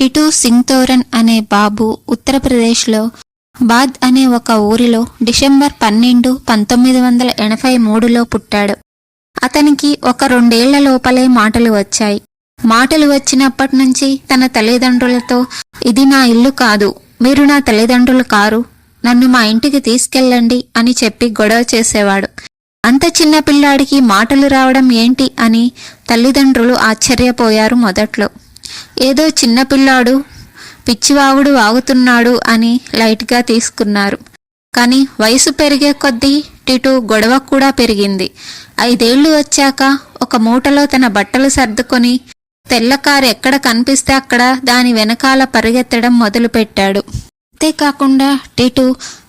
టిటు సింగ్తోరన్ అనే బాబు ఉత్తరప్రదేశ్లో బాద్ అనే ఒక ఊరిలో డిసెంబర్ పన్నెండు పంతొమ్మిది వందల ఎనభై మూడులో పుట్టాడు. అతనికి ఒక రెండేళ్ళ లోపలే మాటలు వచ్చాయి. మాటలు వచ్చినప్పటి నుంచి తన తల్లిదండ్రులతో ఇది నా ఇల్లు కాదు మీరు నా తల్లిదండ్రులు కారు నన్ను మా ఇంటికి తీసుకెళ్ళండి అని చెప్పి గొడవ చేసేవాడు. అంత చిన్న పిల్లాడికి మాటలు రావడం ఏంటి అని తల్లిదండ్రులు ఆశ్చర్యపోయారు మొదట్లో. ఏదో చిన్న పిల్లాడు పిచ్చివాగుడు వాగుతున్నాడు అని లైట్గా తీసుకున్నారు. కానీ వయసు పెరిగే కొద్దీ టిటు గొడవ కూడా పెరిగింది. ఐదేళ్ళు వచ్చాక ఒక మూటలో తన బట్టలు సర్దుకొని తెల్ల కారు ఎక్కడ కనిపిస్తే అక్కడ దాని వెనకాల పరిగెత్తడం మొదలుపెట్టాడు. అంతేకాకుండా టిటు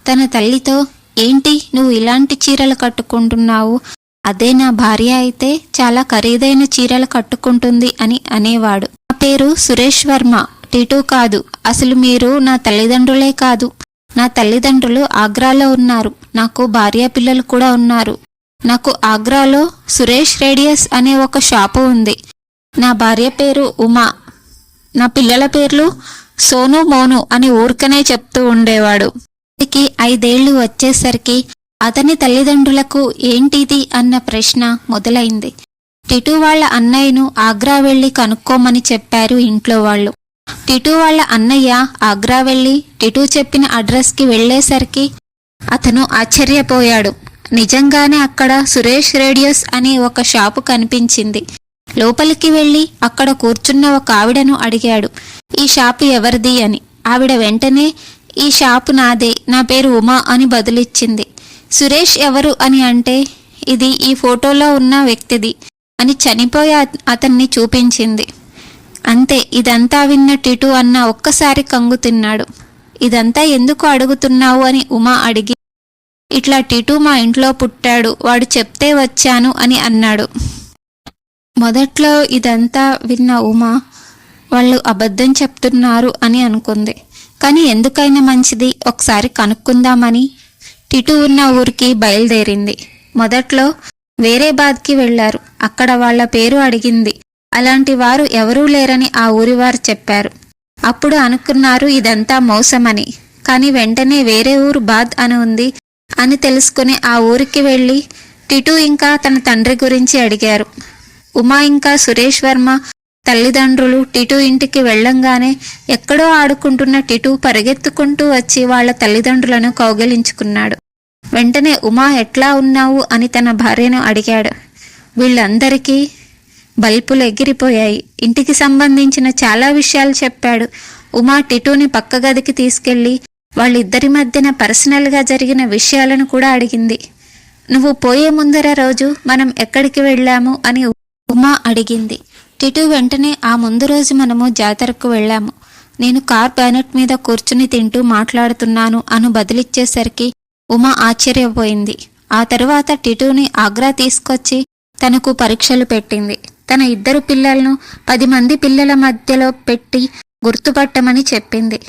తన తల్లితో ఏంటి నువ్వు ఇలాంటి చీరలు కట్టుకుంటున్నావు? అదే నా భార్య అయితే చాలా ఖరీదైన చీరలు కట్టుకుంటుంది అని అనేవాడు. నా పేరు సురేష్ వర్మ. టిటు కాదు. అసలు మీరు నా తల్లిదండ్రులే కాదు. నా తల్లిదండ్రులు ఆగ్రాలో ఉన్నారు. నాకు భార్య పిల్లలు కూడా ఉన్నారు. నాకు ఆగ్రాలో సురేష్ రేడియస్ అనే ఒక షాపు ఉంది. నా భార్య పేరు ఉమా. నా పిల్లల పేర్లు సోను మోను అని ఊరికనే చెప్తూ ఉండేవాడు. ఐదేళ్ళు వచ్చేసరికి అతని తల్లిదండ్రులకు ఏంటిది అన్న ప్రశ్న మొదలైంది. టిటు వాళ్ళ అన్నయ్యను ఆగ్రా వెళ్ళి కనుక్కోమని చెప్పారు ఇంట్లో వాళ్ళు. టిటు వాళ్ళ అన్నయ్య ఆగ్రా వెళ్ళి టిటు చెప్పిన అడ్రస్కి వెళ్ళేసరికి అతను ఆశ్చర్యపోయాడు. నిజంగానే అక్కడ సురేష్ రేడియోస్ అనే ఒక షాపు కనిపించింది. లోపలికి వెళ్ళి అక్కడ కూర్చున్న ఒక ఆవిడను అడిగాడు. ఈ షాపు ఎవరిది అని. ఆవిడ వెంటనే ఈ షాపు నాదే. నా పేరు ఉమా అని బదులిచ్చింది. సురేష్ ఎవరు అని అంటే ఇది ఈ ఫోటోలో ఉన్న వ్యక్తిది అని చనిపోయే అతన్ని చూపించింది. అంతే ఇదంతా విన్న టిటు అన్న ఒక్కసారి కంగు తిన్నాడు. ఇదంతా ఎందుకు అడుగుతున్నావు అని ఉమా అడిగి ఇట్లా టిటు మా ఇంట్లో పుట్టాడు వాడు చెప్తే వచ్చాను అని అన్నాడు. మొదట్లో ఇదంతా విన్న ఉమా వాళ్ళు అబద్ధం చెప్తున్నారు అని అనుకుంది. కానీ ఎందుకైనా మంచిది ఒకసారి కనుక్కుందామని. టిటు ఉన్న ఊరికి బయలుదేరింది. మొదట్లో వేరే బాద్కి వెళ్ళారు. అక్కడ వాళ్ళ పేరు అడిగింది. అలాంటి వారు ఎవరూ లేరని ఆ ఊరివారు చెప్పారు. అప్పుడు అనుకున్నారు ఇదంతా మోసమని. కానీ వెంటనే వేరే ఊరు బాద్ అని ఉంది అని తెలుసుకుని ఆ ఊరికి వెళ్ళి టిటు ఇంకా తన తండ్రి గురించి అడిగారు. ఉమా ఇంకా సురేష్ వర్మ తల్లిదండ్రులు టిటు ఇంటికి వెళ్ళంగానే ఎక్కడో ఆడుకుంటున్న టిటు పరిగెత్తుకుంటూ వచ్చి వాళ్ళ తల్లిదండ్రులను కౌగిలించుకున్నాడు. వెంటనే ఉమా ఎట్లా ఉన్నావు? అని తన భార్యను అడిగాడు. వీళ్ళందరికీ బల్పులు ఎగిరిపోయాయి. ఇంటికి సంబంధించిన చాలా విషయాలు చెప్పాడు. ఉమా టిటూని పక్క గదికి తీసుకెళ్ళి వాళ్ళిద్దరి మధ్యన పర్సనల్గా జరిగిన విషయాలను కూడా అడిగింది. నువ్వు పోయే ముందర రోజు మనం ఎక్కడికి వెళ్ళాము? అని ఉమా అడిగింది. టిటు వెంటనే ఆ ముందు రోజు మనము జాతరకు వెళ్ళాము. నేను కార్ బ్యానెట్ మీద కూర్చుని తింటూ మాట్లాడుతున్నాను అను బదిలిచ్చేసరికి ఉమా ఆశ్చర్యపోయింది. ఆ తరువాత టిటూని ఆగ్రా తీసుకొచ్చి తనకు పరీక్షలు పెట్టింది. తన ఇద్దరు పిల్లలను పది మంది పిల్లల మధ్యలో పెట్టి గుర్తుపట్టమని చెప్పింది.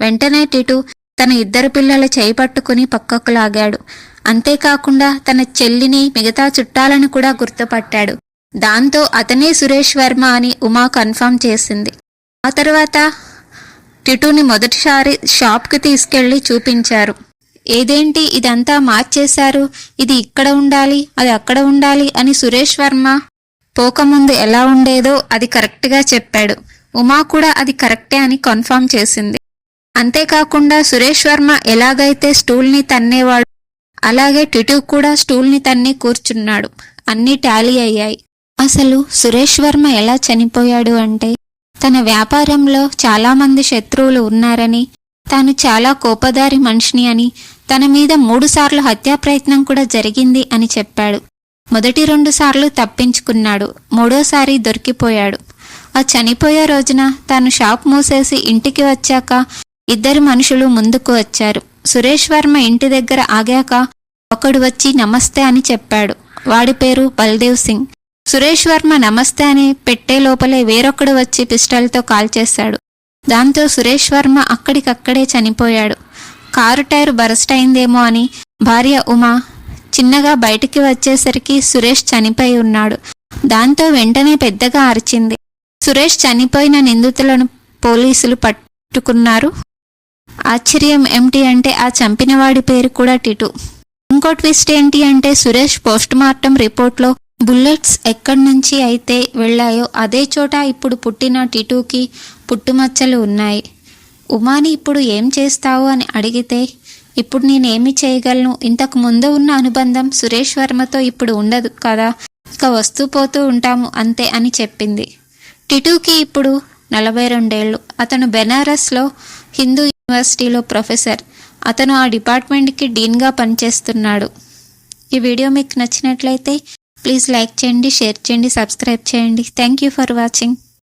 వెంటనే టిటు తన ఇద్దరు పిల్లల చేయి పట్టుకుని పక్కకు లాగాడు. అంతేకాకుండా తన చెల్లిని మిగతా చుట్టాలను కూడా గుర్తుపట్టాడు. దాంతో అతనే సురేష్ వర్మ అని ఉమా కన్ఫర్మ్ చేసింది. ఆ తర్వాత టిటుని మొదటిసారి షాప్కి తీసుకెళ్ళి చూపించారు. ఏదేంటి ఇదంతా మార్చేశారు? ఇది ఇక్కడ ఉండాలి అది అక్కడ ఉండాలి అని సురేష్ వర్మ పోకముందు ఎలా ఉండేదో అది కరెక్ట్గా చెప్పాడు. ఉమా కూడా అది కరెక్టే అని కన్ఫర్మ్ చేసింది. అంతేకాకుండా సురేష్ వర్మ ఎలాగైతే స్టూల్ని తన్నేవాడు అలాగే టిటు కూడా స్టూల్ని తన్ని కూర్చున్నాడు. అన్నీ టాలీ అయ్యాయి. అసలు సురేష్ వర్మ ఎలా చనిపోయాడు అంటే తన వ్యాపారంలో చాలామంది శత్రువులు ఉన్నారని తాను చాలా కోపదారి మనిషిని అని తన మీద మూడుసార్లు హత్యా ప్రయత్నం కూడా జరిగింది అని చెప్పాడు. మొదటి రెండుసార్లు తప్పించుకున్నాడు. మూడోసారి దొరికిపోయాడు. ఆ చనిపోయే రోజున తాను షాప్ మూసేసి ఇంటికి వచ్చాక ఇద్దరు మనుషులు ముందుకు వచ్చారు. సురేష్ వర్మ ఇంటి దగ్గర ఆగాక ఒకడు వచ్చి నమస్తే అని చెప్పాడు. వాడి పేరు బల్దేవ్ సింగ్. సురేష్ వర్మ నమస్తే అని పెట్టే లోపలే వేరొకడు వచ్చి పిస్టల్తో కాల్చేశాడు దాంతో సురేష్ వర్మ అక్కడికక్కడే చనిపోయాడు. కారు టైర్ బరస్ట్ అయిందేమో అని భార్య ఉమా చిన్నగా బయటికి వచ్చేసరికి సురేష్ చనిపోయి ఉన్నాడు. దాంతో వెంటనే పెద్దగా అరిచింది. సురేష్ చనిపోయిన నిందితులను పోలీసులు పట్టుకున్నారు. ఆశ్చర్యం ఏమిటి అంటే ఆ చంపినవాడి పేరు కూడా టిటు. ఇంకో ట్విస్ట్ ఏంటి అంటే సురేష్ పోస్ట్ మార్టం రిపోర్ట్లో బుల్లెట్స్ ఎక్కడి నుంచి అయితే వెళ్ళాయో అదే చోట ఇప్పుడు పుట్టిన టిటుకి పుట్టుమచ్చలు ఉన్నాయి. ఉమాని ఇప్పుడు ఏం చేస్తావు అని అడిగితే ఇప్పుడు నేనేమి చేయగలను? ఇంతకు ముందు ఉన్న అనుబంధం సురేష్ వర్మతో ఇప్పుడు ఉండదు కదా. ఇక వస్తూ పోతూ ఉంటాము అంతే అని చెప్పింది. టిటూకి ఇప్పుడు నలభై రెండేళ్ళు. అతను బెనారస్లో హిందూ యూనివర్సిటీలో ప్రొఫెసర్. అతను ఆ డిపార్ట్మెంట్కి డీన్గా పనిచేస్తున్నాడు. ఈ వీడియో మీకు నచ్చినట్లయితే ప్లీజ్ లైక్ చేయండి షేర్ చేయండి సబ్స్క్రైబ్ చేయండి. Thank you for watching.